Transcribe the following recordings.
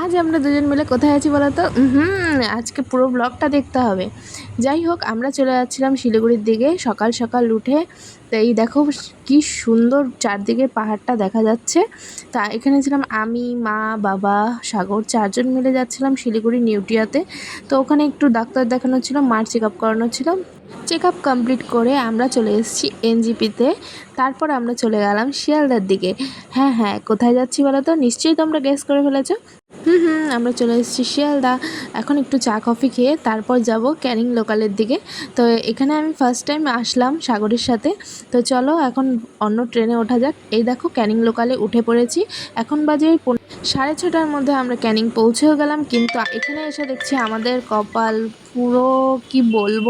আজ আমরা দুজন মিলে কোথায় আছি বলো তো? হুম আজকে পুরো ব্লগটা দেখতে হবে। যাই হোক, আমরা চলে যাচ্ছিলাম শিলিগুড়ির দিকে। সকাল সকাল উঠে, তো এই দেখো কি সুন্দর চারদিকে পাহাড়টা দেখা যাচ্ছে। তা এখানে ছিলাম আমি, মা, বাবা, সাগর চারজন মিলে যাচ্ছিলাম শিলিগুড়ি নিউটিয়াতে। তো ওখানে একটু ডাক্তার দেখানো ছিল, মার চেক আপ করানো ছিল। চেক আপ কমপ্লিট করে আমরা চলে এসেছি এনজিপিতে। তারপর আমরা চলে গেলাম শিয়ালদার দিকে। হ্যাঁ হ্যাঁ কোথায় যাচ্ছি বলো তো? নিশ্চয়ই তোমরা গেস করে ফেলেছো। হুম, আমরা চলে এসেছি শিয়ালদা। এখন একটু চা, কফি খেয়ে তারপর যাব ক্যানিং লোকালের দিকে। তো এখানে আমি ফার্স্ট টাইম আসলাম সাগরের সাথে। তো চলো এখন অন্য ট্রেনে ওঠা যাক। এই দেখো ক্যানিং লোকালে উঠে পড়েছি। এখন বাজে সাড়ে ছটার মধ্যে আমরা ক্যানিং পৌঁছেও গেলাম। কিন্তু এখানে এসে দেখছি আমাদের কপাল পুরো কি বলব?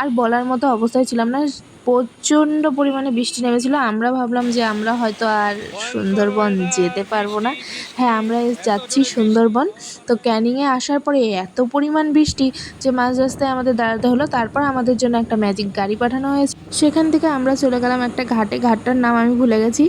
আর বলার মতো অবস্থায় ছিলাম না। প্রচণ্ড পরিমাণে বৃষ্টি নেমেছিল। আমরা ভাবলাম যে আমরা হয়তো আর সুন্দরবন যেতে পারব না। হ্যাঁ আমরা যাচ্ছি সুন্দরবন। তো ক্যানিংয়ে আসার পরে এত পরিমাণ বৃষ্টি যে মাঝ রাস্তায় আমাদের দাঁড়াতে হলো। তারপর আমাদের জন্য একটা ম্যাজিক গাড়ি পাঠানো হয়েছে। সেখান থেকে আমরা চলে গেলাম একটা ঘাটে। ঘাটটার নাম আমি ভুলে গেছি।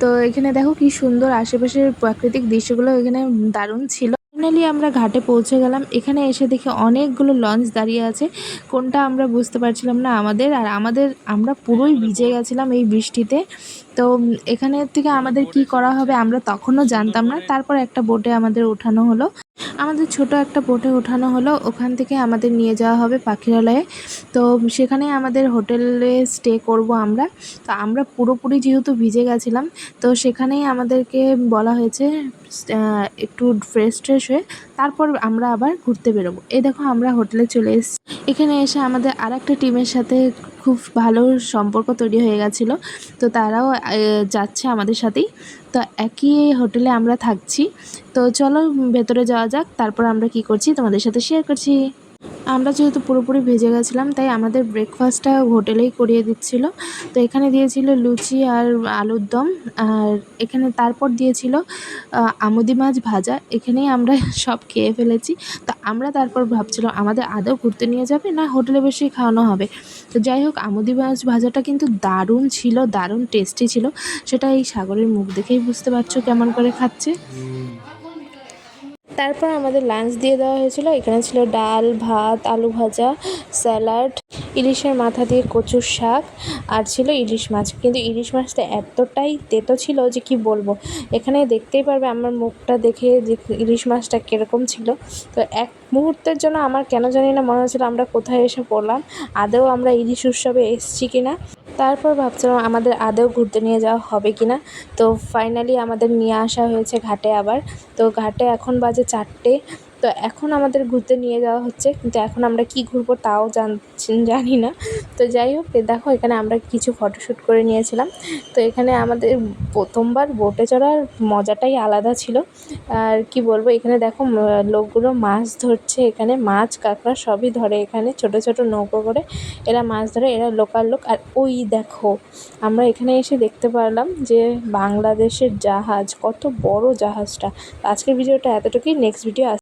তো এখানে দেখো কি সুন্দর আশেপাশের প্রাকৃতিক দৃশ্যগুলো এখানে দারুণ ছিল। ফাইনালি আমরা ঘাটে পৌঁছে গেলাম। এখানে এসে দেখে অনেকগুলো লঞ্চ দাঁড়িয়ে আছে। কোনটা আমরা বুঝতে পারছিলাম না আমাদের। আর আমাদের, আমরা পুরোই ভিজে গেছিলাম এই বৃষ্টিতে। তো এখানের থেকে আমাদের কি করা হবে আমরা তখনও জানতাম না। তারপর একটা বোটে আমাদের ওঠানো হলো। আমাদের ছোট একটা বোটে ওঠানো হলো। ওখান থেকে আমাদের নিয়ে যাওয়া হবে পাখিরালয়ে। তো সেখানে আমাদের হোটেলে স্টে করব আমরা। তো আমরা পুরোপুরি যেহেতু ভিজে গেছিলাম, তো সেখানেই আমাদেরকে বলা হয়েছে একটু ফ্রেশ ট্রেশ হয়ে তারপর আমরা আবার ঘুরতে বেরোবো। এই দেখো আমরা হোটেলে চলে এসেছি। এখানে এসে আমাদের আর একটা টিমের সাথে খুব ভালো সম্পর্ক তৈরি হয়ে গেছিল। তো তারাও যাচ্ছে আমাদের সাথেই। তো একই হোটেলে আমরা থাকছি। তো চলো, ভেতরে যাওয়া যাক। তারপর আমরা কি করছি তোমাদের সাথে শেয়ার করছি। আমরা যেহেতু পুরোপুরি ভেজে গেছিলাম, তাই আমাদের ব্রেকফাস্টটা হোটেলেই করিয়ে দিচ্ছিল। তো এখানে দিয়েছিল লুচি আর আলুর দম, আর এখানে তারপর দিয়েছিল আমুদি মাছ ভাজা। এখানেই আমরা সব খেয়ে ফেলেছি। তো আমরা তারপর ভাবছিলাম, আমাদের আদৌ ঘুরতে নিয়ে যাবে না হোটেলে বসেই খাওয়ানো হবে? তো যাই হোক, আমুদি মাছ ভাজাটা কিন্তু দারুণ ছিল, দারুণ টেস্টি ছিল। সেটা এই সাগরের মুখ দেখেই বুঝতে পারছ কেমন করে খাচ্ছে। তারপর আমাদের লাঞ্চ দিয়ে দেওয়া হয়েছিল। এখানে ছিল ডাল, ভাত, আলু ভাজা স্যালাড ইলিশের মাথা দিয়ে কচুর শাক, আর ছিল ইলিশ মাছ। কিন্তু ইলিশ মাছটা এতটাই তেতো ছিল যে কি বলব? এখানে দেখতেই পারবে আমার মুখটা দেখে যে ইলিশ মাছটা কীরকম ছিল। তো এক মুহূর্তের জন্য আমার কেন জানি না মনে হচ্ছিল আমরা কোথায় এসে পড়লাম। আদৌ আমরা ইলিশ উৎসবে এসেছি কি না তারপর ভাবছিলাম আমাদের আদেও ঘুরতে নিয়ে যাওয়া হবে কি না। তো ফাইনালি আমাদের নিয়ে আসা হয়েছে ঘাটে আবার। তো ঘাটে এখন বাজে চারটে। তো এখন আমাদের ঘুরতে নিয়ে যাওয়া হচ্ছে, কিন্তু এখন আমরা কি ঘুরবো তাও জানি না। তো যাই হোক দেখো এখানে আমরা কিছু ফটোশ্যুট করে নিয়েছিলাম। তো এখানে আমাদের প্রথমবার বোটে চড়ার মজাটাই আলাদা ছিল। আর কি বলব, এখানে দেখো লোকগুলো মাছ ধরছে এখানে, মাছ, কাঁকড়া সবই ধরে এখানে, ছোট ছোট নৌকো করে এরা মাছ ধরে, এরা লোকাল লোক। আর ওই দেখো, আমরা এখানে এসে দেখতে পারলাম যে বাংলাদেশের জাহাজ, কত বড় জাহাজটা। আজকের ভিডিওটা এতটুকুই নেক্সট ভিডিও